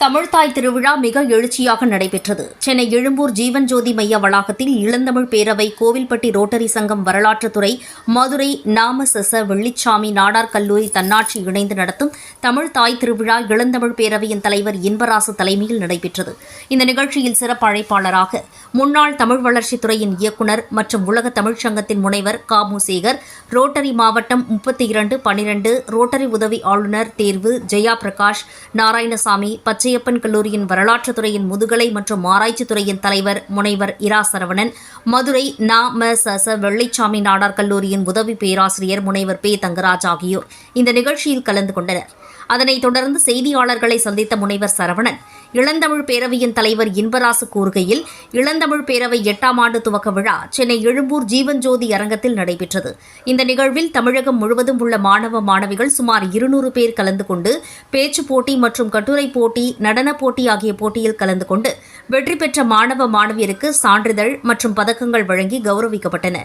தமிழ்த்தாய் திருவிழா மிக எழுச்சியாக நடைபெற்றது. சென்னை எழும்பூர் ஜீவன் ஜோதி மைய வளாகத்தில் இளந்தமிழ் பேரவை கோவில்பட்டி ரோட்டரி சங்கம் வரலாற்றுத்துறை மதுரை நாமசச வெள்ளிச்சாமி நாடார் கல்லூரி தன்னாட்சி இணைந்து நடத்தும் தமிழ் தாய் திருவிழா இளந்தமிழ் பேரவையின் தலைவர் இன்பராசு தலைமையில் நடைபெற்றது. இந்த நிகழ்ச்சியில் சிறப்பு அழைப்பாளராக முன்னாள் தமிழ் வளர்ச்சித்துறையின் இயக்குநர் மற்றும் உலக தமிழ்ச் சங்கத்தின் முனைவர் காமு சேகர் ரோட்டரி மாவட்டம் முப்பத்தி இரண்டு பனிரெண்டு ரோட்டரி உதவி ஆளுநர் தேர்வு ஜெயா பிரகாஷ் நாராயணசாமி பச்சையப்பன் கல்லூரியின் வரலாற்றுத்துறையின் முதுகலை மற்றும் ஆராய்ச்சித் துறையின் தலைவர் முனைவர் இரா சரவணன் மதுரை நா ம ச வெள்ளைச்சாமி நாடார் கல்லூரியின் உதவி பேராசிரியர் முனைவர் பே தங்கராஜ் ஆகியோர். இந்த நிகழ்ச்சியில் கலந்து கொண்டனர். அதனைத் தொடர்ந்து செய்தியாளர்களை சந்தித்த முனைவர் சரவணன் இளந்தமிழ் பேரவையின் தலைவர் இன்பராசு கூறுகையில் இளந்தமிழ் பேரவை எட்டாம் ஆண்டு துவக்க விழா சென்னை எழும்பூர் ஜீவன் ஜோதி அரங்கத்தில் நடைபெற்றது. இந்த நிகழ்வில் தமிழகம் முழுவதும் உள்ள மாணவ மாணவிகள் சுமார் இருநூறு பேர் கலந்து கொண்டு பேச்சு போட்டி மற்றும் கட்டுரை போட்டி நடனப் போட்டி ஆகிய போட்டியில் கலந்து கொண்டு வெற்றி பெற்ற மாணவ மாணவியருக்கு சான்றிதழ் மற்றும் பதக்கங்கள் வழங்கி கௌரவிக்கப்பட்டன.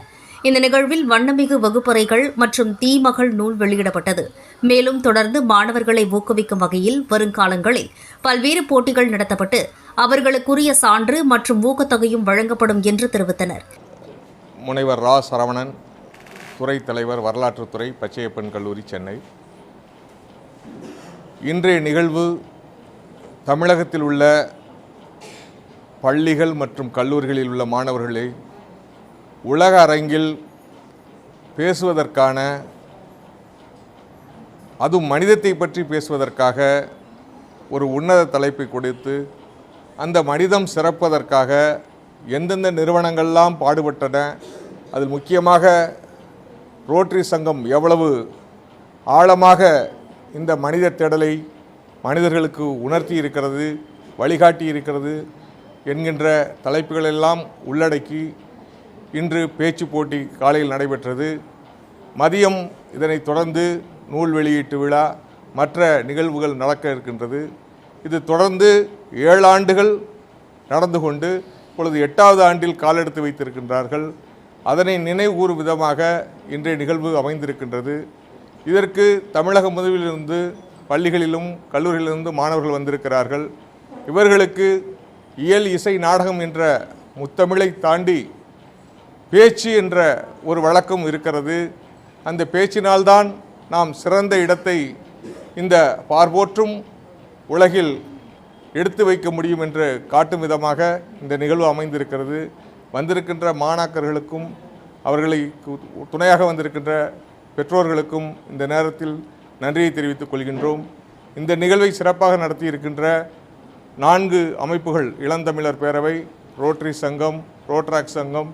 இந்த நிகழ்வில் வண்ணமிகு வகுப்பறைகள் மற்றும் தீமகள் நூல் வெளியிடப்பட்டது. மேலும் தொடர்ந்து மாணவர்களை ஊக்குவிக்கும் வகையில் வருங்காலங்களில் பல்வேறு போட்டிகள் நடத்தப்பட்டு அவர்களுக்குரிய சான்று மற்றும் ஊக்கத்தொகையும் வழங்கப்படும் என்று தெரிவித்தனர். முனைவர் ரா. சரவணன் துறை தலைவர் வரலாற்றுத்துறை பச்சையப்பன் கல்லூரி சென்னை. இன்றைய நிகழ்வு தமிழகத்தில் உள்ள பள்ளிகள் மற்றும் கல்லூரிகளில் உள்ள மாணவர்களை உலக அரங்கில் பேசுவதற்கான அதுவும் மனிதத்தை பற்றி பேசுவதற்காக ஒரு உன்னத தலைப்பை கொடுத்து அந்த மனிதம் சிறப்பதற்காக எந்தெந்த நிறுவனங்கள்லாம் பாடுபட்டன அதில் முக்கியமாக ரோட்டரி சங்கம் எவ்வளவு ஆழமாக இந்த மனித தேடலை மனிதர்களுக்கு உணர்த்தி இருக்கிறது வழிகாட்டி இருக்கிறது என்கின்ற தலைப்புகளெல்லாம் உள்ளடக்கி இன்று பேச்சு போட்டி காலையில் நடைபெற்றது. மதியம் இதனைத் தொடர்ந்து நூல் வெளியீட்டு விழா மற்ற நிகழ்வுகள் நடக்க இருக்கின்றது. இது தொடர்ந்து ஏழு ஆண்டுகள் நடந்து கொண்டு இப்பொழுது எட்டாவது ஆண்டில் காலெடுத்து வைத்திருக்கின்றார்கள். அதனை நினைவுகூறும் விதமாக இன்றைய நிகழ்வு அமைந்திருக்கின்றது. இதற்கு தமிழக முதலிலிருந்து பள்ளிகளிலும் கல்லூரிகளிலிருந்து மாணவர்கள் வந்திருக்கிறார்கள். இவர்களுக்கு இயல் இசை நாடகம் என்ற முத்தமிழை தாண்டி பேச்சு என்ற ஒரு வழக்கம் இருக்கிறது. அந்த பேச்சினால்தான் நாம் சிறந்த இடத்தை இந்த பார்போற்றும் உலகில் எடுத்து வைக்க முடியும் என்று காட்டும் விதமாக இந்த நிகழ்வு அமைந்திருக்கிறது. வந்திருக்கின்ற மாணாக்கர்களுக்கும் அவர்களை துணையாக வந்திருக்கின்ற பெற்றோர்களுக்கும் இந்த நேரத்தில் நன்றியை தெரிவித்துக் கொள்கின்றோம். இந்த நிகழ்வை சிறப்பாக நடத்தியிருக்கின்ற நான்கு அமைப்புகள் இளந்தமிழர் பேரவை ரோட்டரி சங்கம் ரோட்ராக் சங்கம்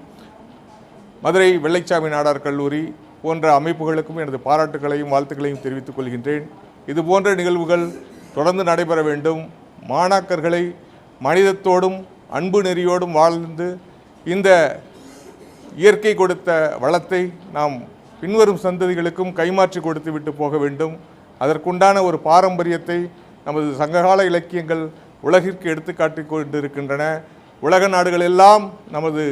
மதுரை வெள்ளைச்சாமி நாடார் கல்லூரி போன்ற அமைப்புகளுக்கும் எனது பாராட்டுகளையும் வாழ்த்துக்களையும் தெரிவித்துக் கொள்கின்றேன். இது போன்ற நிகழ்வுகள் தொடர்ந்து நடைபெற வேண்டும். மாணாக்கர்களை மனிதத்தோடும் அன்பு நெறியோடும் வாழ்ந்து இந்த இயற்கை கொடுத்த வளத்தை நாம் பின்வரும் சந்ததிகளுக்கும் கைமாற்றி கொடுத்து விட்டு போக வேண்டும். அதற்குண்டான ஒரு பாரம்பரியத்தை நமது சங்ககால இலக்கியங்கள் உலகிற்கு எடுத்துக்காட்டி கொண்டிருக்கின்றன. உலக நாடுகள் எல்லாம் நமது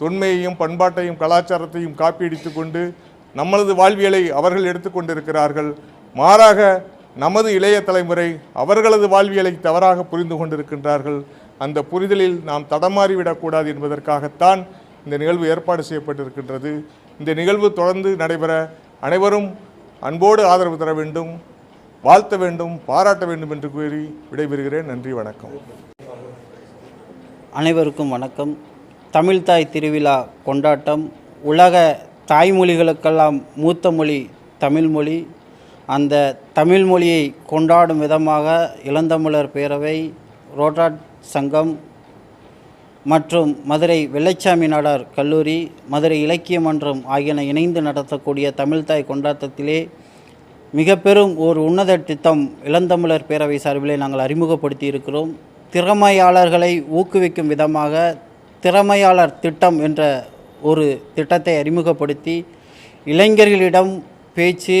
தொன்மையையும் பண்பாட்டையும் கலாச்சாரத்தையும் காப்பியடித்து கொண்டு நம்மளது வாழ்வியலை அவர்கள் எடுத்துக்கொண்டிருக்கிறார்கள் மாறாக நமது இளைய தலைமுறை அவர்களது வாழ்வியலை தவறாக புரிந்து கொண்டிருக்கின்றார்கள். அந்த புரிதலில் நாம் தடமாறிவிடக்கூடாது என்பதற்காகத்தான் இந்த நிகழ்வு ஏற்பாடு செய்யப்பட்டிருக்கின்றது. இந்த நிகழ்வு தொடர்ந்து நடைபெற அனைவரும் அன்போடு ஆதரவு தர வேண்டும் வாழ்த்த வேண்டும் பாராட்ட வேண்டும் என்று கூறி விடைபெறுகிறேன். நன்றி வணக்கம். அனைவருக்கும் வணக்கம். தமிழ்தாய் திருவிழா கொண்டாட்டம். உலக தாய்மொழிகளுக்கெல்லாம் மூத்த மொழி தமிழ்மொழி அந்த தமிழ்மொழியை கொண்டாடும் விதமாக இளந்தமிழர் பேரவை ரோட்டாட் சங்கம் மற்றும் மதுரை வெள்ளைச்சாமி நாடார் கல்லூரி மதுரை இலக்கிய மன்றம் ஆகியன இணைந்து நடத்தக்கூடிய தமிழ்தாய் கொண்டாட்டத்திலே மிக பெரும் ஒரு உன்னத திட்டம் இளந்தமிழர் பேரவை சார்பிலே நாங்கள் அறிமுகப்படுத்தி இருக்கிறோம் திறமையாளர்களை ஊக்குவிக்கும் விதமாக திறமையாளர் திட்டம் என்ற ஒரு திட்டத்தை அறிமுகப்படுத்தி இளைஞர்களிடம் பேச்சு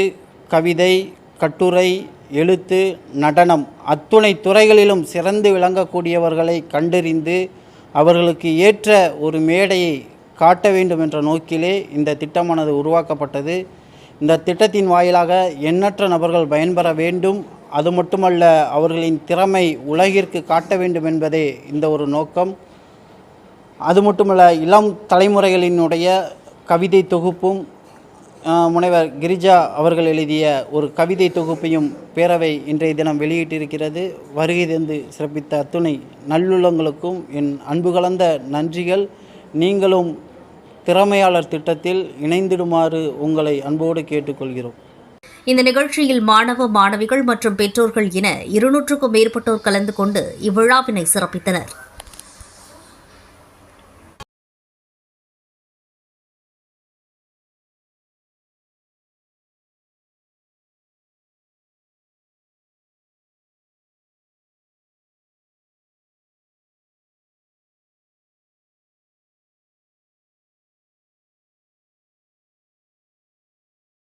கவிதை கட்டுரை எழுத்து நடனம் அத்துணை துறைகளிலும் சிறந்து விளங்கக்கூடியவர்களை கண்டறிந்து அவர்களுக்கு ஏற்ற ஒரு மேடையை காட்ட வேண்டும் என்ற நோக்கிலே இந்த திட்டமானது உருவாக்கப்பட்டது. இந்த திட்டத்தின் வாயிலாக எண்ணற்ற நபர்கள் பயன்பெற வேண்டும். அது மட்டுமல்ல அவர்களின் திறமை உலகிற்கு காட்ட வேண்டும் என்பதே இந்த ஒரு நோக்கம். அது மட்டுமல்ல இளம் தலைமுறைகளினுடைய கவிதை தொகுப்பும் முனைவர் கிரிஜா அவர்கள் எழுதிய ஒரு கவிதை தொகுப்பையும் பேரவை இன்றைய தினம் வெளியிட்டிருக்கிறது. வருகை தந்து சிறப்பித்த அத்துணை நல்லுள்ளங்களுக்கும் என் அன்பு கலந்த நன்றிகள். நீங்களும் திறமையாளர் திட்டத்தில் இணைந்திடுமாறு உங்களை அன்போடு கேட்டுக்கொள்கிறோம். இந்த நிகழ்ச்சியில் மாணவ மாணவிகள் மற்றும் பெற்றோர்கள் என இருநூற்றுக்கும் மேற்பட்டோர் கலந்து கொண்டு இவ்விழாவினை சிறப்பித்தனர்.